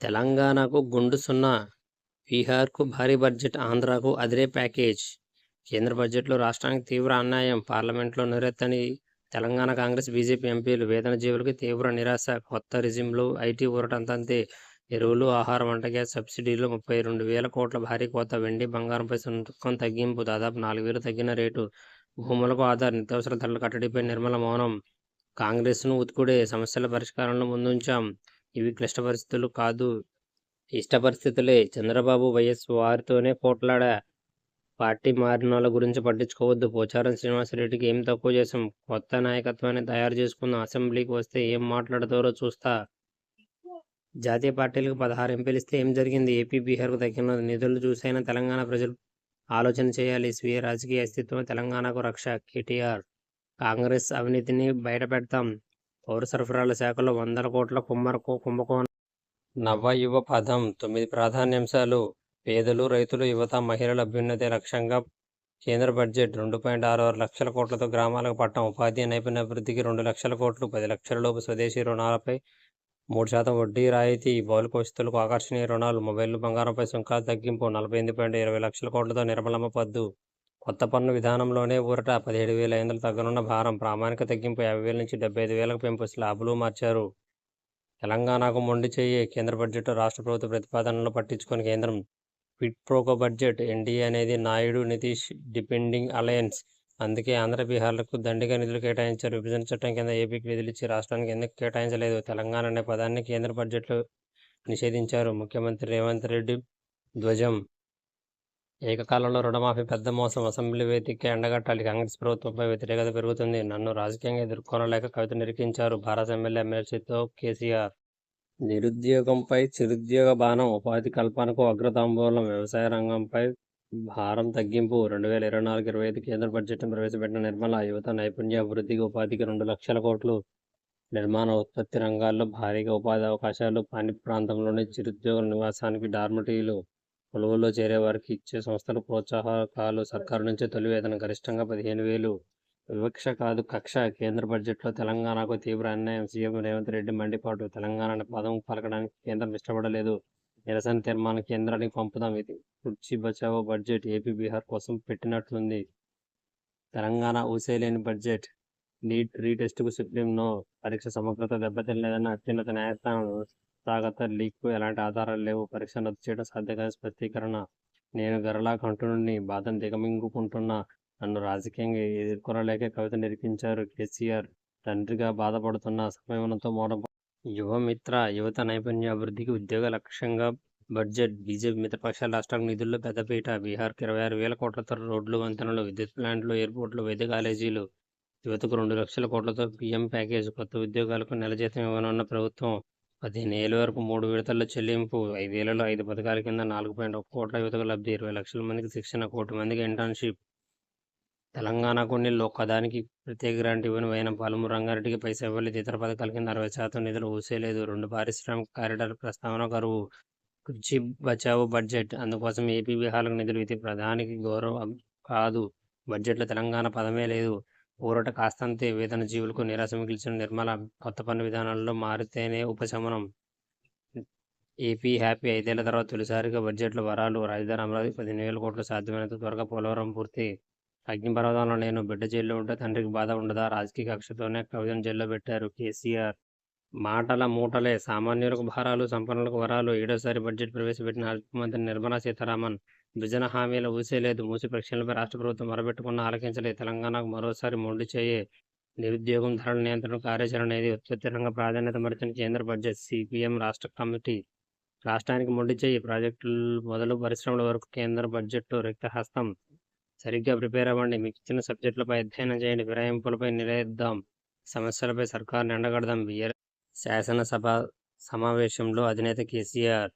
తెలంగాణకు గుండు సున్నా బీహార్కు భారీ బడ్జెట్ ఆంధ్రాకు అదిరే ప్యాకేజ్. కేంద్ర బడ్జెట్లో రాష్ట్రానికి తీవ్ర అన్యాయం. పార్లమెంట్లో నిరెత్తని తెలంగాణ కాంగ్రెస్ బీజేపీ ఎంపీలు వేతన జీవులకు తీవ్ర నిరాశ. కొత్త రిజిమ్లో ఐటీ ఊరటంతంతే. ఎరువులు ఆహార వంట గ్యాస్ సబ్సిడీలు ముప్పై రెండు వేల కోట్ల భారీ కోత. వెండి బంగారంపై సుంకం తగ్గింపు దాదాపు నాలుగు వేలు తగ్గిన రేటు. భూములకు ఆధార్ నిత్యావసర ధరల కట్టడిపై నిర్మల మౌనం. కాంగ్రెస్ను ఉత్కుడే సమస్యల పరిష్కారంలో ముందుంచాం. ఇవి క్లిష్ట పరిస్థితులు కాదు. ఇష్ట పరిస్థితులే. చంద్రబాబు వైఎస్ వారితోనే పోట్లాడా? పార్టీ మారిన వాళ్ళ గురించి పట్టించుకోవద్దు. పోచారం శ్రీనివాసరెడ్డికి ఏం తక్కువ చేసాం కొత్త నాయకత్వాన్ని తయారు చేసుకుందాం అసెంబ్లీకి వస్తే ఏం మాట్లాడతారో చూస్తా. జాతీయ పార్టీలకు పదహారు ఎంపీలు ఇస్తే ఏం జరిగింది? ఏపీ బీహార్కు తగ్గిన నిధులు చూసైనా తెలంగాణ ప్రజలు ఆలోచన చేయాలి. స్వీయ రాజకీయ అస్తిత్వం తెలంగాణకు రక్ష. కేటీఆర్ కాంగ్రెస్ అవినీతిని బయటపెడతాం. పౌర సరఫరాల శాఖలో వందల కోట్ల కుమ్మరకు కుంభకోణం. నవ యువ పదం. తొమ్మిది ప్రాధాన్యాంశాలు. పేదలు రైతులు యువత మహిళల అభ్యున్నతి లక్ష్యంగా కేంద్ర బడ్జెట్ రెండు పాయింట్ ఆరు ఆరు లక్షల కోట్లతో గ్రామాలకు పట్టం. ఉపాధి నైపుణ్య అభివృద్ధికి రెండు లక్షల కోట్లు. పది లక్షల లోపు స్వదేశీ రుణాలపై మూడు శాతం వడ్డీ రాయితీ. బౌలిక వస్తువులకు ఆకర్షణీయ రుణాలు. మొబైల్ బంగారంపై సుంకాల తగ్గింపు. నలభై ఎనిమిది పాయింట్ ఇరవై లక్షల కోట్లతో నిర్మలమ్మ పద్దు. కొత్త పన్ను విధానంలోనే ఊరట పదిహేడు వేల ఐదు తగ్గనున్న భారం ప్రామాణిక తగ్గింపు యాభై వేల నుంచి డెబ్బై ఐదు వేలకు పెంపు స్లాబులు మార్చారు. తెలంగాణకు మొండి చేయి కేంద్ర బడ్జెట్ రాష్ట్ర ప్రభుత్వ ప్రతిపాదనలు పట్టించుకొని కేంద్రం ఫిట్ ప్రోకో బడ్జెట్ ఎన్డీఏ అనేది నాయుడు నితీష్ డిపెండింగ్ అలయన్స్. అందుకే ఆంధ్ర బీహార్లకు దండిగా నిధులు కేటాయించారు. విభజన చట్టం కింద ఏపీకి నిధులు ఇచ్చి రాష్ట్రానికి ఎందుకు కేటాయించలేదు? తెలంగాణ అనే పదాన్ని కేంద్ర బడ్జెట్లో నిషేధించారు ముఖ్యమంత్రి రేవంత్ రెడ్డి ధ్వజం. ఏకకాలంలో రుణమాఫీ పెద్ద మోసం అసెంబ్లీ వేదిక ఎండగట్టాలి. కాంగ్రెస్ ప్రభుత్వంపై వ్యతిరేకత పెరుగుతుంది. నన్ను రాజకీయంగా ఎదుర్కొనలేక కవిత నిరికించారు భారత ఎమ్మెల్యే ఎమ్మెల్సీతో కేసీఆర్. నిరుద్యోగంపై చిరుద్యోగ బాణం ఉపాధి కల్పనకు అగ్రతాంబూలం వ్యవసాయ రంగంపై భారం తగ్గింపు. రెండు వేల ఇరవై నాలుగు ఇరవై ఐదు కేంద్ర బడ్జెట్ను ప్రవేశపెట్టిన నిర్మల యువత నైపుణ్యాభివృద్ధికి ఉపాధికి రెండు లక్షల కోట్లు. నిర్మాణ ఉత్పత్తి రంగాల్లో భారీగా ఉపాధి అవకాశాలు. పని ప్రాంతంలోని చిరుద్యోగుల నివాసానికి డార్మటీలు కొలువుల్లో చేరే వారికి ఇచ్చే సంస్థలు ప్రోత్సాహకాలు సర్కారు నుంచి తొలి వేతన గరిష్టంగా పదిహేను వేలు. వివక్ష కాదు కక్ష. కేంద్ర బడ్జెట్లో తెలంగాణకు తీవ్ర అన్యాయం. సీఎం రేవంత్ రెడ్డి మండిపాటు. తెలంగాణ పదం పలకడానికి కేంద్రం ఇష్టపడలేదు. నిరసన తీర్మానం కేంద్రానికి పంపుదాం. ఇది కుర్చీ బచావో బడ్జెట్. ఏపీ బీహార్ కోసం పెట్టినట్లుంది. తెలంగాణ ఊసేలేని బడ్జెట్. నీట్ రీటెస్ట్కు సుప్రీం నో. పరీక్ష సమగ్రత దెబ్బతినలేదన్న అత్యున్నత న్యాయస్థానం స్వాగత లీక్కు ఎలాంటి ఆధారాలు లేవు. పరీక్ష రద్దు చేయడం సాధ్యం కాని స్పష్టీకరణ. నేను గరలా కంటుని బాధను దిగమింగుకుంటున్నా నన్ను రాజకీయంగా ఎదుర్కొనలేక కవిత నిరిపించారు కేసీఆర్. తండ్రిగా బాధపడుతున్న సమయంతో మోడం యువమిత్ర యువత నైపుణ్య అభివృద్ధికి ఉద్యోగ లక్ష్యంగా బడ్జెట్ బీజేపీ మిత్రపక్షాల రాష్ట్రాలకు నిధుల్లో పెద్దపీట బీహార్కి ఇరవై ఆరు వేల కోట్లతో రోడ్లు వంతెనలు విద్యుత్ ప్లాంట్లు ఎయిర్పోర్ట్లు వైద్య కాలేజీలు. యువతకు రెండు లక్షల కోట్లతో పీఎం ప్యాకేజ్ కొత్త ఉద్యోగాలకు నెల జీతం ఇవ్వనున్న ప్రభుత్వం పదిహేను వరకు మూడు విడతల్లో చెల్లింపు. ఐదేళ్ళలో ఐదు పథకాల కింద నాలుగు పాయింట్ ఒక కోట్ల యువతకు లబ్ధి ఇరవై లక్షల మందికి శిక్షణ కోటి మందికి ఇంటర్న్షిప్. తెలంగాణ కొన్ని ఒక్కదానికి ప్రత్యేక గ్రాంట్ ఇవ్వని అయిన పాలమూరు రంగారెడ్డికి పైసా ఇవ్వలేదు. ఇతర పథకాల కింద అరవై శాతం నిధులు ఊసేయలేదు రెండు పారిశ్రామిక కారిడార్ ప్రస్తావన కరువు. కృషి బచావో బడ్జెట్. అందుకోసం ఏపీ బీహార్లకు నిధులు ఇది ప్రధానికి గౌరవం కాదు. బడ్జెట్లో తెలంగాణ పదమే లేదు. ఊరట కాస్తంతే వేతన జీవులకు నిరాశ మిగిల్చిన నిర్మల కొత్త పన్ను విధానాల్లో మారితేనే ఉపశమనం. ఏపీ హ్యాపీ ఐదేళ్ళ తర్వాత తొలిసారిగా బడ్జెట్లో వరాలు రాజధాని అమరావతి పదిహేను వేల కోట్లు సాధ్యమైనంత త్వరగా పోలవరం పూర్తి. అగ్నిపర్వతంలో నేను బిడ్డ జైల్లో ఉంటే తండ్రికి బాధ ఉండదా? రాజకీయ కక్షతోనే కవితను జైల్లో పెట్టారు కేసీఆర్. మాటల మూటలే. సామాన్యులకు భారాలు సంపన్నులకు వరాలు. ఏడోసారి బడ్జెట్ ప్రవేశపెట్టిన ఆర్థిక మంత్రి నిర్మలా సీతారామన్ విభజన హామీల ఊసేలేదు మూసి ప్రక్షాళనపై రాష్ట్ర ప్రభుత్వం మొరబెట్టుకున్న ఆలకించలేదు తెలంగాణకు మరోసారి మొండి చేయే. నిరుద్యోగం ధరల నియంత్రణ కార్యాచరణ అనేది ఉత్పత్తి రంగ ప్రాధాన్యత మరిచిన కేంద్ర బడ్జెట్. సిపిఎం రాష్ట్ర కమిటీ రాష్ట్రానికి మొండి చేయి. ప్రాజెక్టులు మొదలు పరిశ్రమల వరకు కేంద్ర బడ్జెట్ రిక్తహస్తం. సరిగ్గా ప్రిపేర్ అవ్వండి. మీకు ఇచ్చిన సబ్జెక్టులపై అధ్యయనం చేయండి. ఫిరాయింపులపై నిలయిద్దాం. సమస్యలపై సర్కారుని ఎండగడదాం. శాసనసభ సమావేశంలో అధినేత కేసీఆర్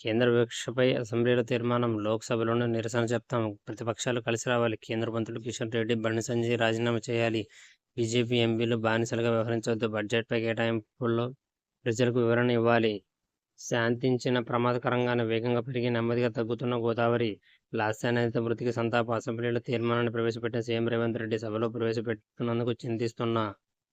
కేంద్ర వివక్షపై అసెంబ్లీలో తీర్మానం లోక్సభలోనూ నిరసన చెప్తాం. ప్రతిపక్షాలు కలిసి రావాలి. కేంద్ర మంత్రులు కిషన్ రెడ్డి బండి సంజయ్ రాజీనామా చేయాలి. బీజేపీ ఎంపీలు బానిసలుగా వ్యవహరించవద్దు. బడ్జెట్పై కేటాయింపుల్లో ప్రజలకు వివరణ ఇవ్వాలి. శాంతించిన ప్రమాదకరంగానే వేగంగా పెరిగి నెమ్మదిగా తగ్గుతున్న గోదావరి లాస్యానేత మృతికి సంతాప. అసెంబ్లీలో తీర్మానాన్ని ప్రవేశపెట్టిన సీఎం రేవంత్ రెడ్డి సభలో ప్రవేశపెట్టుతున్నందుకు చింతిస్తున్నా